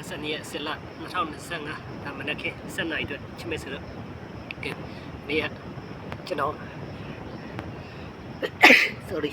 22ရက်10လ2025ဒါမနက်ခင်း7နာရီအတွက်ချစ်မိတ်ဆိုတော့ကဲနေ့ကကျွန်တော် sorry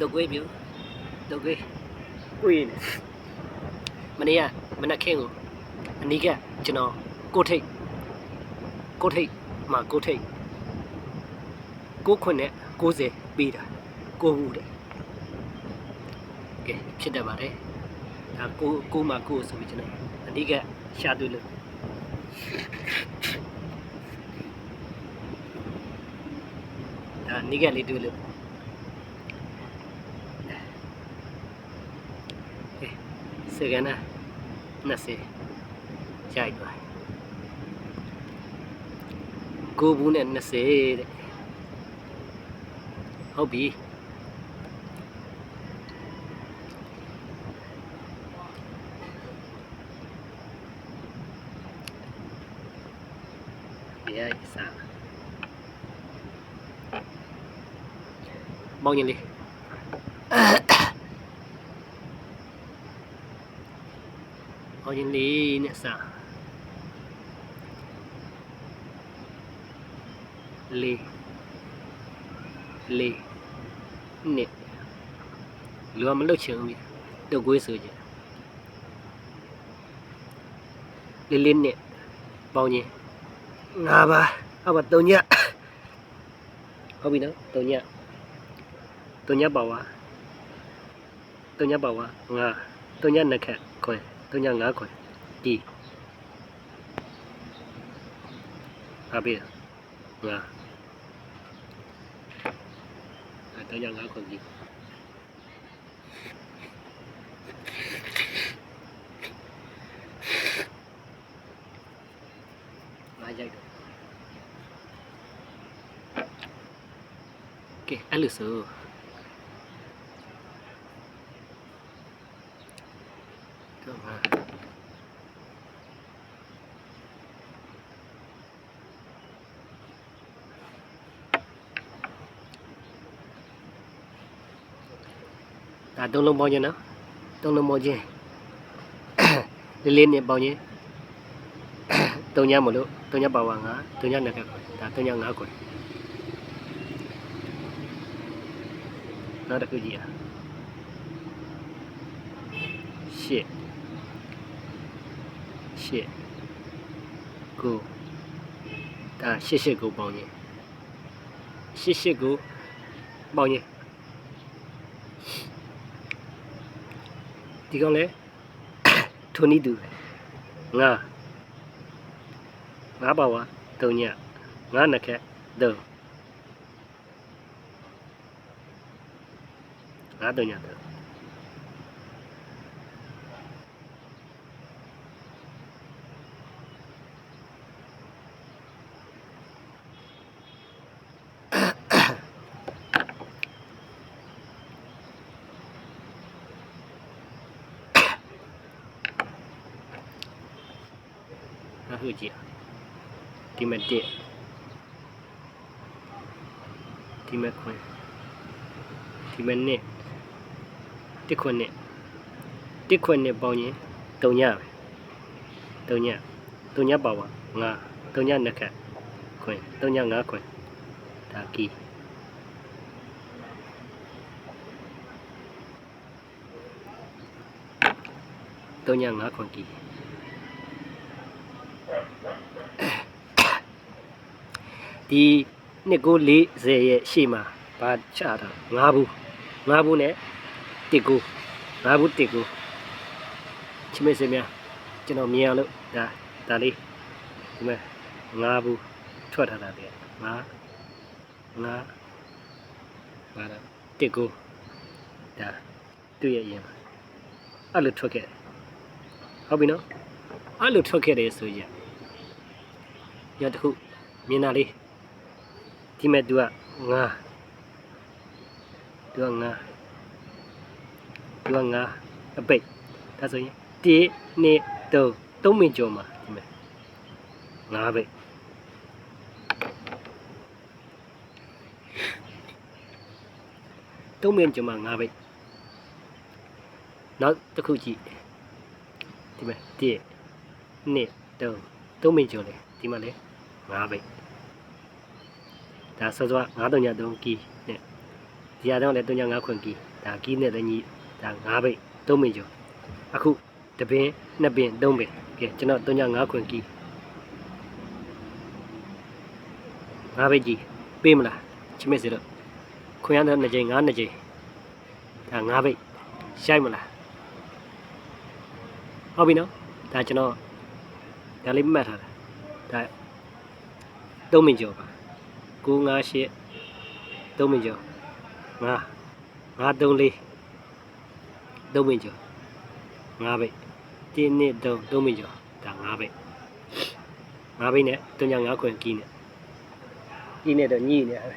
ဒုတ်ကွေးပြူဒုတ်ကွေးကွေးနေမနေ့ကမနက်ခင်းကိုအနီးကကျွန်တော်ကိုထိတ်ကိုထိတ်မှာကိုထိတ်ကိုခွန်းနဲ့90ပေးတာကိုဘူးတဲ့ကဲဖြစ်တတ်ပါတယ် ဒါကိုကိုမှကိုဆိုပြီးကျွန်တော်အနီးကရှာတွေ့လို့ဒါအနီးကလေးတွေ့လို့ကဲစကန်နာ20ရိုက်သွားကိုဘူးနဲ့20တဲ့ဟုတ်ပြီ nhớ gì Mau nhìn đi. Mau nhìn đi, nè sao li li Nè. Lúa mà lâu trường vậy Đâu cuối sự chứ. Lê lên nè. Bao nhiêu 5ပါဟုတ်ပါ3ညဟုတ်ပြီနော်3ည3ညပါဝါ3ညပါဝါ5 3ညနှစ်ခက်ခွင်3ည5ခွင်ဒီဟာပြီလား5 3ည5ခွင်ဒီ ငါရိုက်တော့ကဲအဲ့လိုဆိုတော့ငါဒါသုံးလုံးပေါင်းခြင်းနော် တုံညမလို့တုံညပါဝါငါတုံညနှစ်ခက်ခွဲဒါတုံညငါးခွဲနောက်တစ်ခုကြည့်အားရှစ်ရှစ်ကိုဒါရှစ်ရှစ်ကိုပေါင်းခြင်းရှစ်ရှစ်ကိုပေါင်းခြင်းဒီကောင်လေထိုန ည်းတူငါငါပါဝါတုံညငါနှစ်ခက်တုံငါတုံညတုံငါဟုတ်ကြည့် ဒီမဲ့တက်ဒီမဲ့ခွင်ဒီမဲ့နှစ်တစ်ခွင်နှစ်တစ်ခွင်နှစ်ပေါင်းရင်တုံညပဲတုံညတုံညပါဝါငါတုံညနှစ်ခက်ခွင်တုံညငါးခွင်ဒါကီတုံညငါးခွင်ကီ ဒီနှစ်ကို40ရဲ့ရှေ့မှာဘာချတာ9ဘူး9ဘူးနဲ့တစ်ကို9ဘူးတစ်ကိုချစ်မိတ်ဆွေများကျွန်တော်မြင်အောင်လို့ဒါဒါလေးဒီမဲ့9ဘူးထွက်ထားတာတဲ့9 9ဘာလဲတစ်ကိုဒါတွေ့ရရင်အဲ့လိုထွက်ခဲ့တယ်ဟုတ်ပြီနော်အဲ့လိုထွက်ခဲ့တယ်ဆိုရင်ရတခုမြင်တာလေး ဒီမဲ့ तू ကငါ तू ကငါ तू ကငါအပိတ်ဒါဆိုရင်1 2 3 3မိနစ်ကျော်မှာဒီမဲ့ငါပိတ်3မိနစ်ကျော်မှာငါပိတ်နောက်တစ်ခုကြည့် ဒီမှာ1 2 3 3မိတ်ကျော်လေဒီမှာလေ5ပိတ် ဒါစောစော9တုံညာ3ကီနဲ့ဒီဟာတော့လေတုံညာ9ခွန်ကီဒါကီနဲ့တညီဒါ5ပိတ်3မိတ်ကျော်အခုတပင်နှစ်ပင်3ပင်ကဲကျွန်တော်တုံညာ9ခွန်ကီ5ပိတ်ကြီးပေးမလားချစ်မစေတော့ခွန်ရတဲ့2ချိန်9 2ချိန်ဒါ5ပိတ်ရှိုက်မလားဟုတ်ပြီနော်ဒါကျွန်တော်ဒါလေးမှတ်ထားတာဒါ3မိနစ်ကျော်ပါ 9 5 8 3မိနစ်ကျော်5 5 3 4 3မိနစ်ကျော်5ပိတ်1 2 3 3မိနစ်ကျော်ဒါ5ပိတ်5ပိတ်နဲ့3ည5ခွင်ကီးနဲ့ကီးနဲ့တော့ညှိနေရတယ်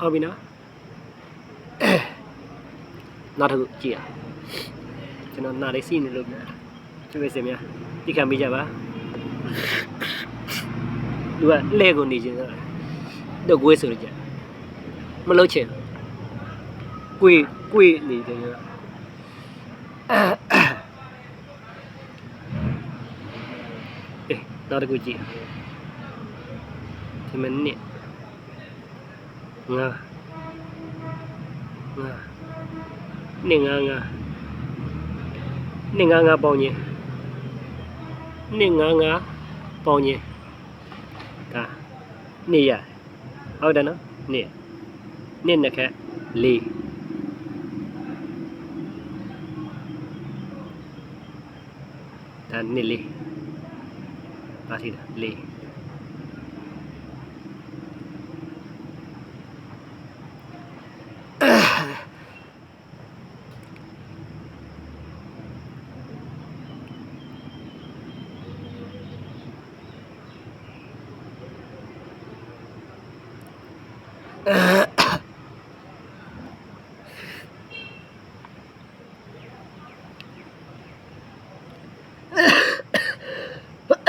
ဟုတ်ပြီနော်နောက်တစ်ခုကြည့်ရကျွန်တော်နားလေးစီးနေလို့များကျွေးစင်များဒီကံပေးကြပါသူကလဲကိုနေခြင်းတော့တော့ကိုယ်ဆိုကြမလို့ချင်ကိုယ်ကိုယ်နေတယ်ရောအေးနောက်တစ်ခုကြည့်ဒီမနစ် nga nga ni nga nga ni nga nga ပေါင်းခြင်း ni nga nga ပေါင်းခြင်းဒါနေရဟုတ်တယ်နော်နေနေနှစ်ခက်လေးဒါနှစ်လေးပါထီတာလေး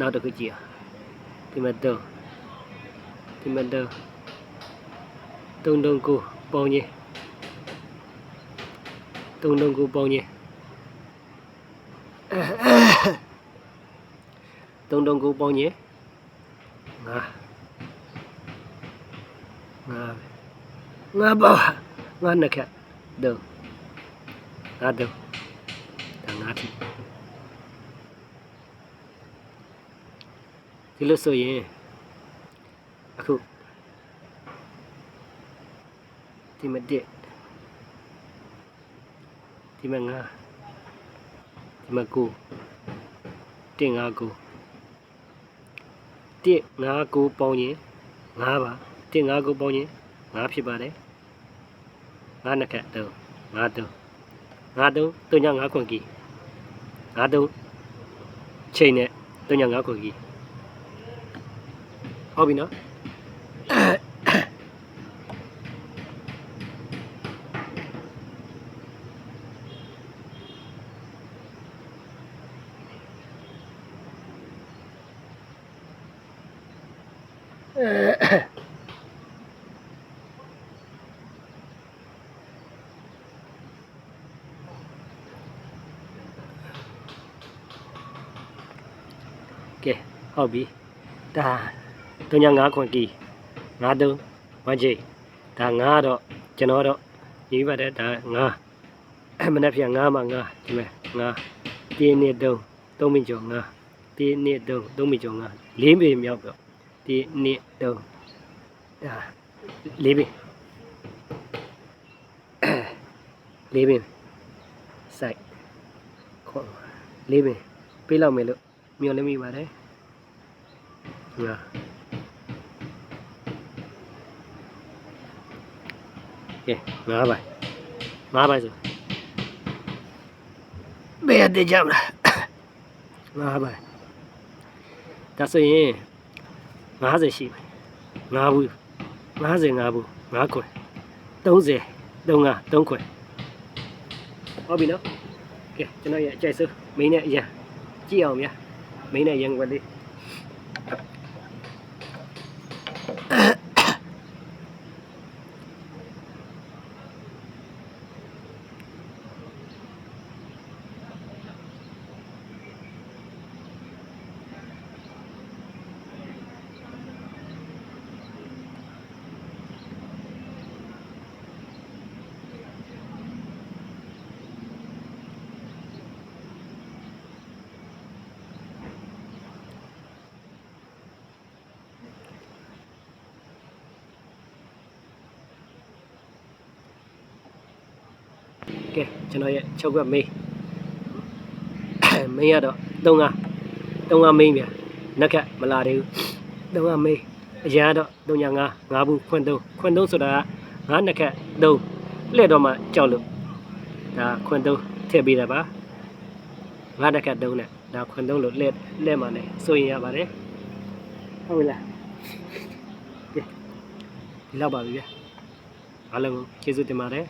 ကဲနောက်တစ်ခုကြည့်အောင်ဒီမှာတော့ဒီမှာတော့တုံတုံကိုပေါင်းခြင်းတုံတုံကိုပေါင်းခြင်းတုံတုံကိုပေါင်းခြင်းငါငါငါပါငါနှစ်ခက်တော့ငါတော့ ဒါငါပြီဒီလိုဆိုရင်အခုဒီမတက်ဒီမငါဒီမကိုတင်ငါကိုတက်ငါကိုပေါင်းရင်ငါပါတက်ငါကိုပေါင်းရင်ငါဖြစ်ပါတယ်ငါနှစ်ခက်တော့ငါတော့ငါတော့တုံညာငါခွန်ကြီးငါတော့ချိန်နဲ့တုံညာငါခွန်ကြီး Hobi na. Okay, hobi, dah. 39ခွန်ကီ93ဝမ်ဂျိဒါ9တော့ကျွန်တော်တော့ရေးပါတယ်ဒါ9မနေ့ပြန်9မှာ9ဒီမဲ့9တင်းနှစ်3 3မိကျော်9တင်းနှစ်3 3မိကျော်9 4မိမြောက်တော့တင်းနှစ်3ဒါ4မိ4မိစိုက်ခေါ်4မိပေးလောက်မယ်လို့မျှော်လင့်မိပါတယ်ဟုတ်လားဲ၅ပိုင်း၅ပိုင်းဆိုဘယ်တကြမလား၅ပိုင်းဒါဆိုရင်50ရှိမယ်၅ဘူး55ဘူး9ခွဲ30 35 3ခွဲဟုတ်ပြီနော်ကဲကျွန်တော်ရအကြိုက်ဆုံးမင်းနဲ့အရင်ကြည့်အောင်ဗျာမင်းနဲ့ရန်ွက်လေး ကဲကျွန်တော်ရဲ့ချုပ်ကွက်မေးမင်းကတော့35 35မင်းဗျာနက်ခတ်မလာသေးဘူး35မင်းအရာတော့35 5ဘူးခွန်း3ခွန်း3ဆိုတာက9နက်ခတ်3လှည့်တော့မှကြောက်လို့ဒါခွန်း3ထည့်ပေးတာပါ9နက်ခတ်3နဲ့ဒါခွန်း3လို့လှည့်လှည့်မှလည်းစိုးရင်ရပါတယ်ဟုတ်ပြီလားကဲဒီလောက်ပါပြီဗျာအားလုံးကိုကျေးဇူးတင်ပါတယ်